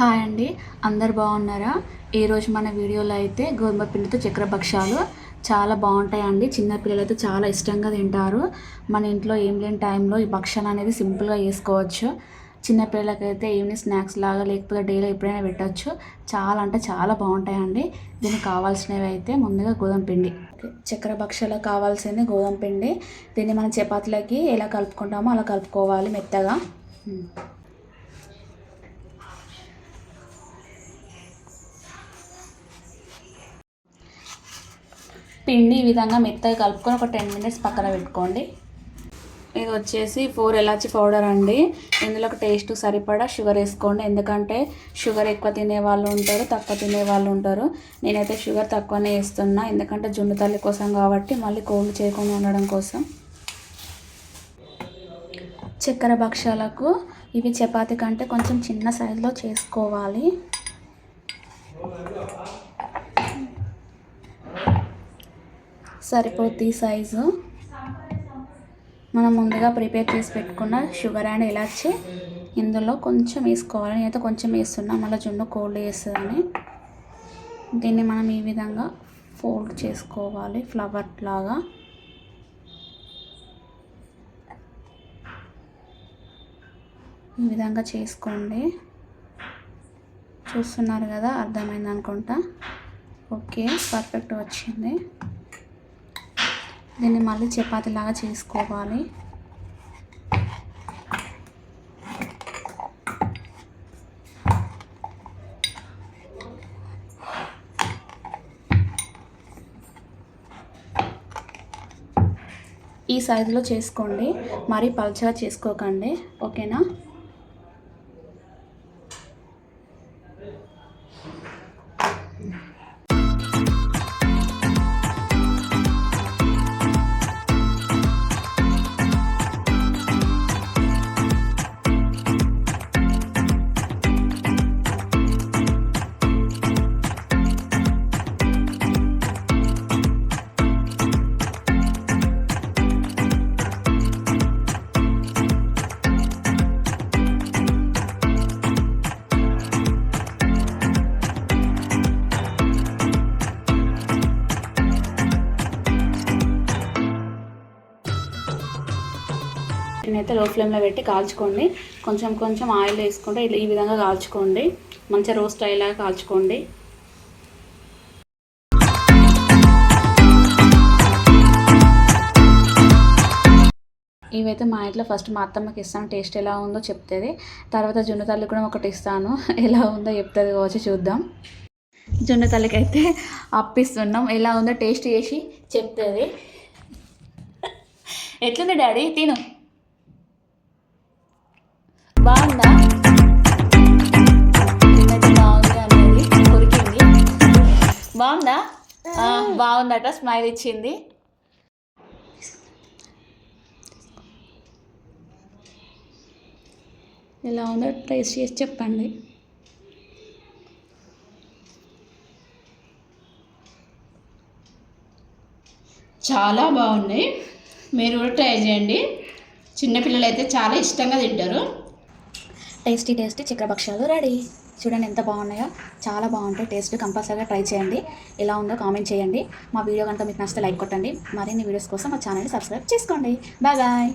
Hi అండి. అందరు బాగున్నారా? ఈరోజు మన వీడియోలో అయితే గోధుమ పిండితో చక్కెర భక్షాలు చాలా బాగుంటాయండి. చిన్నపిల్లలు అయితే చాలా ఇష్టంగా తింటారు. మన ఇంట్లో ఏం లేని టైంలో ఈ భక్షణ అనేది సింపుల్గా చేసుకోవచ్చు. చిన్నపిల్లలకైతే ఈవినింగ్ స్నాక్స్ లాగా లేకపోతే డైలీ ఎప్పుడైనా పెట్టచ్చు. చాలా అంటే చాలా బాగుంటాయండి. దీనికి కావాల్సినవి అయితే ముందుగా గోధుమ పిండి. చక్కెర భక్షాలకు కావాల్సింది గోధుమ పిండి. దీన్ని మనం చపాతీలకి ఎలా కలుపుకుంటామో అలా కలుపుకోవాలి మెత్తగా. పిండి ఈ విధంగా మెత్తగా కలుపుకొని ఒక టెన్ మినిట్స్ పక్కన పెట్టుకోండి. ఇది వచ్చేసి ఫోర్ ఎలాచి పౌడర్ అండి. ఇందులో ఒక టేస్ట్ సరిపడా షుగర్ వేసుకోండి. ఎందుకంటే షుగర్ ఎక్కువ తినే వాళ్ళు ఉంటారు తక్కువ తినే వాళ్ళు ఉంటారు. నేనైతే షుగర్ తక్కువనే వేస్తున్నా. ఎందుకంటే జున్ను తల్లి కోసం కాబట్టి మళ్ళీ కోల్డ్ చేయకుండా ఉండడం కోసం. చక్కెర భక్షాలకు ఇవి చపాతి కంటే కొంచెం చిన్న సైజులో చేసుకోవాలి. సరిపోద్ది సైజు. మనం ముందుగా ప్రిపేర్ చేసి పెట్టుకున్న షుగర్ అండ్ ఇలాచి ఇందులో కొంచెం వేసుకోవాలి. నేనైతే కొంచెం వేస్తున్నా మళ్ళీ జున్ను కోల్డ్ వేస్తుందని దీన్ని మనం ఈ విధంగా ఫోల్డ్ చేసుకోవాలి ఫ్లవర్ లాగా. ఈ విధంగా చేసుకోండి. చూస్తున్నారు కదా అర్థమైంది అనుకుంటా. ఓకే పర్ఫెక్ట్ వచ్చింది. దీన్ని మళ్ళీ చపాతీలాగా చేసుకోవాలి. ఈ సైజులో చేసుకోండి. మరీ పల్చగా చేసుకోకండి. ఓకేనా? అయితే లో ఫ్లేమ్లో పెట్టి కాల్చుకోండి. కొంచెం కొంచెం ఆయిల్ వేసుకుంటే ఈ విధంగా కాల్చుకోండి. మంచిగా రోస్ట్ అయ్యేలాగా కాల్చుకోండి. ఇవైతే మా ఇంట్లో ఫస్ట్ మా అత్తమ్మకి ఇస్తాను. టేస్ట్ ఎలా ఉందో చెప్తుంది. తర్వాత జున్ను తల్లి కూడా ఒకటి ఇస్తాను. ఎలా ఉందో చెప్తుంది వచ్చి చూద్దాం. జున్ను తల్లికి అయితే అప్పిస్తున్నాం. ఎలా ఉందో టేస్ట్ చేసి చెప్తుంది. ఎట్లుంది డాడీ? తిను. బాగుందా? అనేది కొరికింది. బాగుందా? బాగుందట స్మైల్ ఇచ్చింది. ఎలా ఉందో టేస్ట్ చేసి చెప్పండి. చాలా బాగున్నాయి. మీరు కూడా ట్రై చేయండి. చిన్నపిల్లలు అయితే చాలా ఇష్టంగా తింటారు. టేస్టీ టేస్టీ చక్కెర భక్షాలు రెడీ. చూడండి ఎంత బాగున్నాయో. చాలా బాగుంటాయి. టేస్ట్ కంపల్సరీగా ట్రై చేయండి. ఎలా ఉందో కామెంట్ చేయండి. మా వీడియో కనుక మీకు నచ్చితే లైక్ కొట్టండి. మరిన్ని వీడియోస్ కోసం మా ఛానల్ని సబ్స్క్రైబ్ చేసుకోండి. Bye bye.